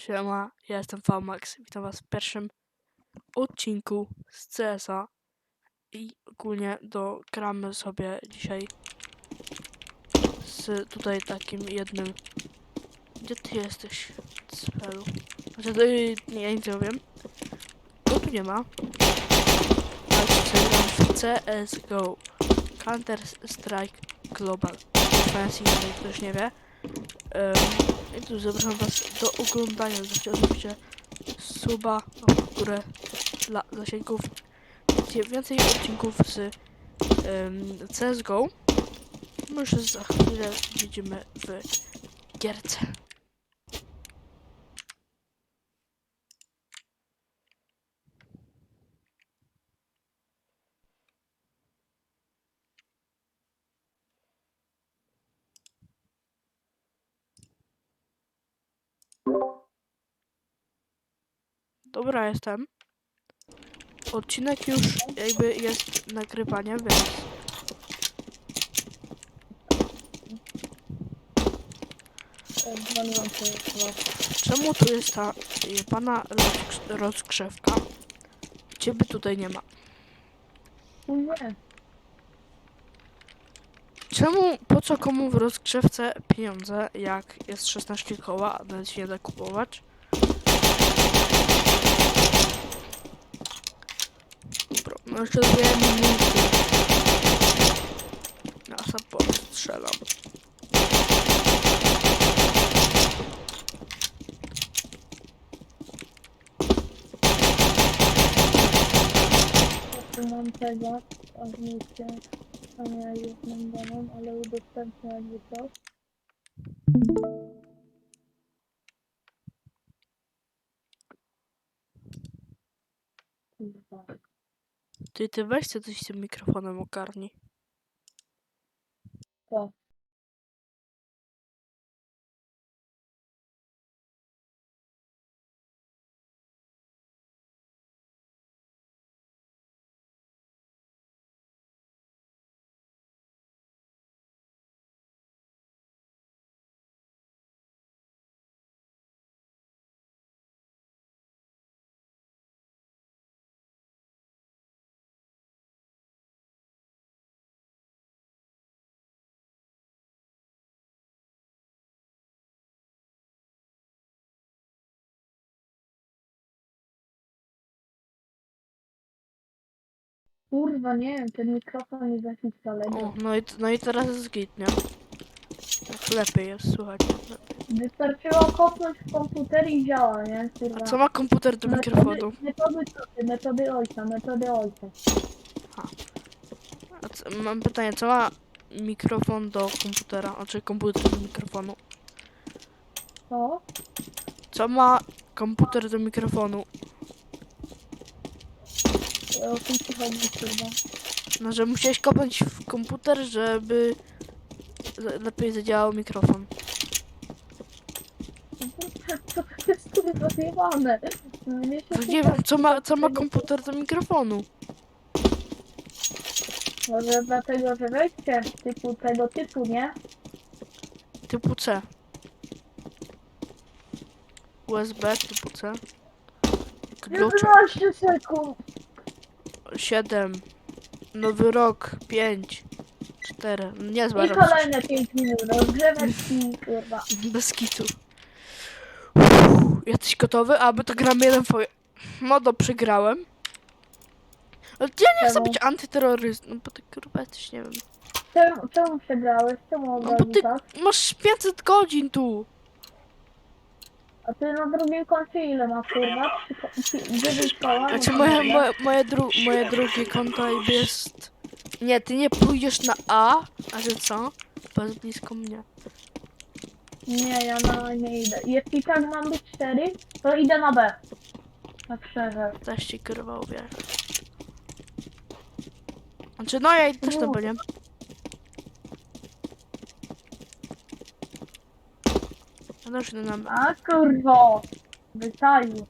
Siema, ja jestem VMAX. Witam was w pierwszym odcinku z CSa i ogólnie dogramy sobie dzisiaj z tutaj takim jednym... Gdzie ty jesteś, Cfelu? Znaczy, to, y, nie, ja nic nie wiem. Go tu nie ma. W CSGO. Counter Strike Global. Fancy, jeżeli ktoś nie wie. Em, I tu zapraszam was do oglądania. Zostawcie oczywiście suba w górę dla zasięgów. Wiecie, Więcej odcinków z em, CSGO. My za chwilę widzimy w gierce. Dobra, jestem. Odcinek już jakby jest nagrywaniem, więc Dzwoniłam się chyba. czemu tu jest ta pana rozgrzewka? Ciebie tutaj nie ma. Nie. Czemu, po co komu w rozgrzewce pieniądze, jak jest 16 koła, a nawet się nie da kupować? Dobra, no jeszcze dwie minuty. Ja support strzelam. Tu mam tego, ogniście, a nie jednym domem, ale udostępnię jakby to. Ty, ty weź sobie coś z tym mikrofonem Kurwa, nie wiem, ten mikrofon nie zacisza, ale O, no i, no i teraz jest git, nie? Tak lepiej jest, słuchajcie. Wystarczyło kopnąć w komputer i działa, nie? Kurwa. A co ma komputer do mikrofonu? Metody, metody, metody ojca, metody ojca. A co, mam pytanie, co ma mikrofon do komputera, znaczy komputer do mikrofonu? Co? Co ma komputer do mikrofonu? O czym ci chodzi, kurwa? No, że musiałeś kopnąć w komputer, żeby le- lepiej zadziałał mikrofon. Co to jest kurwa zjebane? No się No nie wiem, co ma, co ma komputer do mikrofonu? Może dlatego, że wejście typu tego typu, nie? Typu C. USB typu C. Klucze 11 sekund! 7. Nowy rok 5. 4. Niezła I kolejne 5 minut, rozgrzewek i kurwa. Bez kitu. Uff, Jesteś gotowy? A my to gramy jeden foje. No to przegrałem. Ale ja nie chcę Czemu? być antyterrorystą, no bo ty kurwa jesteś, nie wiem. Czemu, czemu przegrałeś? Czemu No bo ty masz 500 godzin tu. A ty na drugim koncie ile masz kurwa? Dziewięć koła? Znaczy No moje, kurwa. moje, moje, dru, moje drugie konto jest... Nie, ty nie pójdziesz na A, a że co? Jest blisko mnie. Nie, ja na nie idę. Jeśli tak mam być 4, to idę na B. Tak szczerze. Też ci kurwa uwierzę. Znaczy no ja też na B, nie? Ja też idę na B. A kurwo! Wyczaił.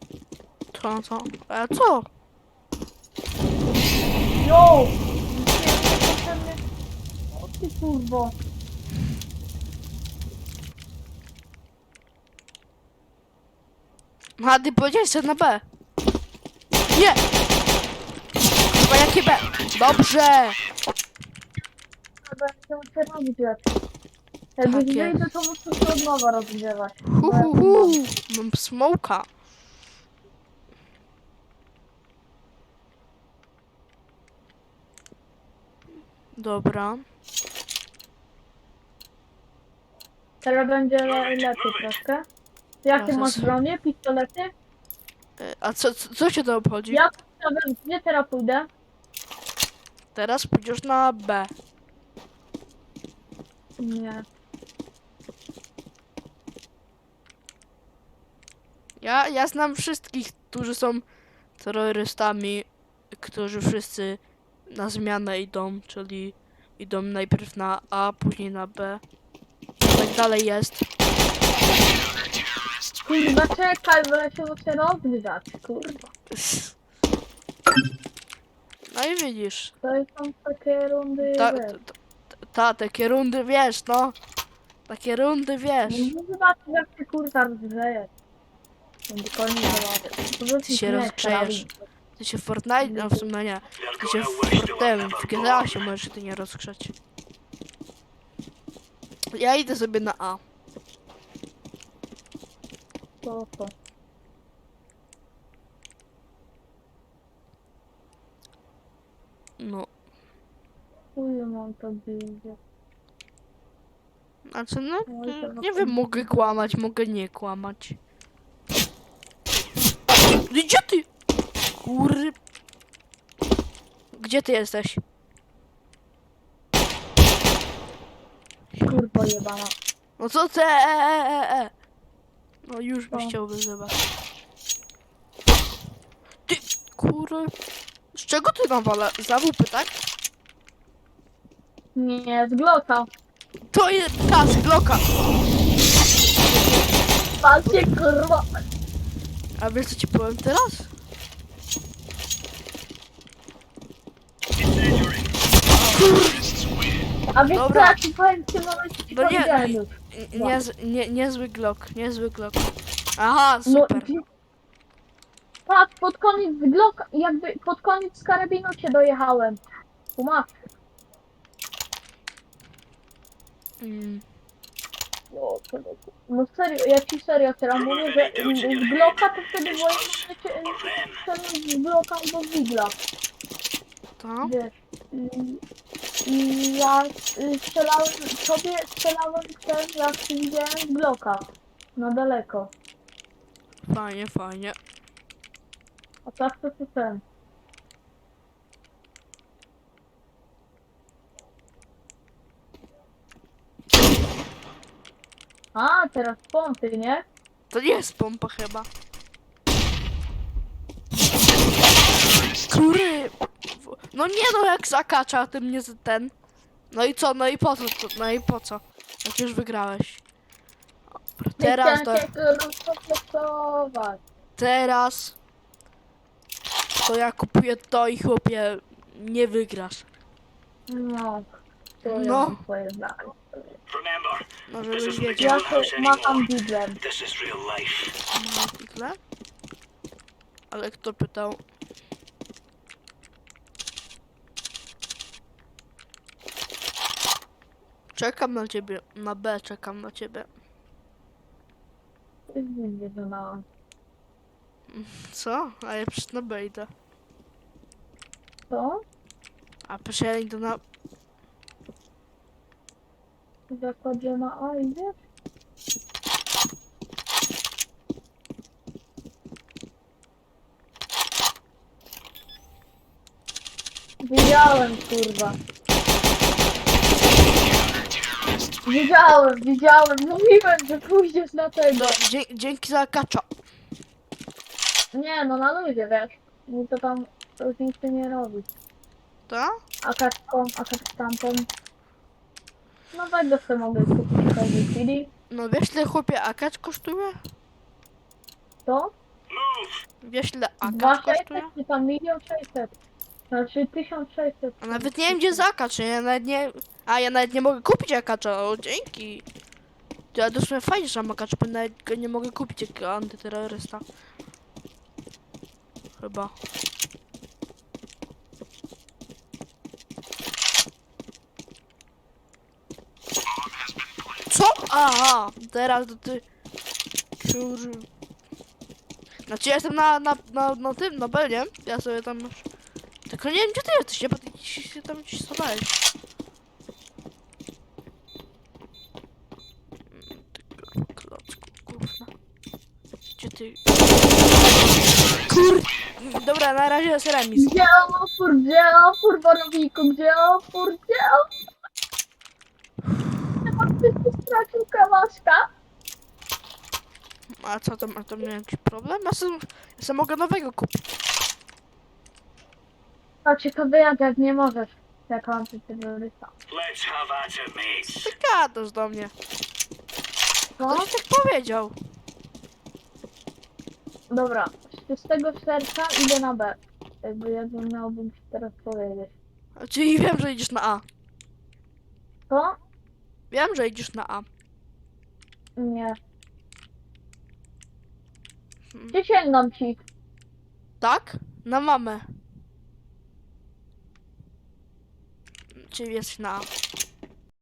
Co, co? A co? Jo! O ty kurwo. A ty powiedziałeś że na B. Nie! Chyba jakie B? Dobrze! Będę muszę robić lepiej. Jakbyś Takie. wyjdę, to muszę się od nowa rozgrzewać. Hu, hu, hu. Mam smoka. Dobra. Teraz będzie le- lepiej troszkę. Jakie Teraz. masz bronie? Pistolety? E, A co, co, co cię to obchodzi? Ja nawet gdzie teraz pójdę? Teraz pójdziesz na B. Nie. Ja, ja znam wszystkich, którzy są terrorystami, którzy wszyscy na zmianę idą, czyli idą najpierw na A, później na B. I tak dalej jest. Kurwa, czekaj, bo ja się muszę rozgrzać. Kurwa. No i widzisz. To są takie rundy. Ta, wiesz. ta, ta, ta, takie rundy wiesz, no. Takie rundy wiesz. No zobaczysz jak się kurwa rozgrzeje. Koniec zabawy. Ty się rozgrzejesz. Ty się w Fortnite, no w sumie nie. Ty się w Fortnite, w GTA się możesz ty nie rozgrzać. Ja idę sobie na A. To, to. No. Chuj mam to bildzie. Znaczy, no, Oj, to nie wiem, mogę kłamać, mogę nie kłamać. Gdzie ty? Kury... Gdzie ty jesteś? Kurwa jebana. No co ty? E, e, e, e. No już byś Co? chciał wyzywać. Ty, kury... Z czego ty nawala? Zawupy, tak? Nie, z Glocka. To jest ta z Glocka. Patrzcie kurwa. A wiesz co ci powiem teraz? A co, Dobra. ci powiem ci No nie, powiedziałem już. Nie, nie, nie, niezły Glock, niezły Glock. Aha, No, super. i- Patrz, pod koniec z Glocka, jakby pod koniec z karabinu cię dojechałem. Uma. Mm. No, to- no serio, ja ci serio teraz mówię, że z Glocka to wtedy strzelać z Glocka albo z Bigla. To? Wiesz. I, i ja y, strzelałem, sobie strzelałem też, jak widziałem z Glocka. Na daleko. Fajnie, fajnie. A tak to to ten. A, teraz pompy, nie? To nie jest pompa chyba. Kury! No nie no, jak zakacza, tym nie z- ten. No i co, no i po co, to- no i po co? Jak już wygrałeś. Dobra, Teraz do, teraz to ja kupuję to i chłopie nie wygrasz. No. To No. ja. Remember, No this żebyś isn't the wiedział. Ja jailhouse się macham anymore. biglem. This is real life. No. Ale kto pytał? Czekam na ciebie. Na B czekam na ciebie. Nie wyznałam. Co? A ja przecież na B idę. Co? A przecież ja idę na... Zakładzie na A idziesz? Widziałem, kurwa. Widziałem, widziałem. Mówiłem, że pójdziesz na tego. No, dzie dzięki za kacza. Nie, no na luzie, wiesz. Mi to tam różnicy nie robi. To? A kaczką, a kaczką tamtą. No będę sobie mogę kupić w każdej chwili. No wiesz ile chłopie akacz kosztuje? To? Wiesz ile akacz 2600 kosztuje? czy tam milion 600? Znaczy 1600. A nawet nie wiem gdzie zakacz, ja nawet nie... A ja nawet nie mogę kupić akacza, o dzięki. Ja to w sumie fajnie, że mam akaczpę, nawet go nie mogę kupić jako antyterrorysta. Chyba. Co? Aha, teraz to ty... Kur... Znaczy ja jestem na, na, na, na tym, na B, nie? Ja sobie tam... już- Tylko nie wiem gdzie ty jesteś, nie? Bo ty gdzieś się tam gdzieś schowałeś. Mm. Gdzie ty... Kur... Dobra, na razie jest remis. Gdzie opór, gdzie opór, borowiku, gdzie opór, gdzie opór? Chyba ktoś stracił kawaszka. A co, to, a to miał jakiś problem? Ja sam, ja sam mogę nowego kupić. A ciekawe jak, nie możesz, jako antyterrorysta. Let's have at it, mates. Ty gadasz do mnie. No, Ktoś tak powiedział. dobra, z czystego serca idę na B. Jakby jakbym miałbym ci teraz powiedzieć. Czyli wiem, że idziesz na A. To? Wiem, że idziesz na A. Nie. Hmm. Przysięgam ci. Tak? Na mamę. Czyli jesteś na A.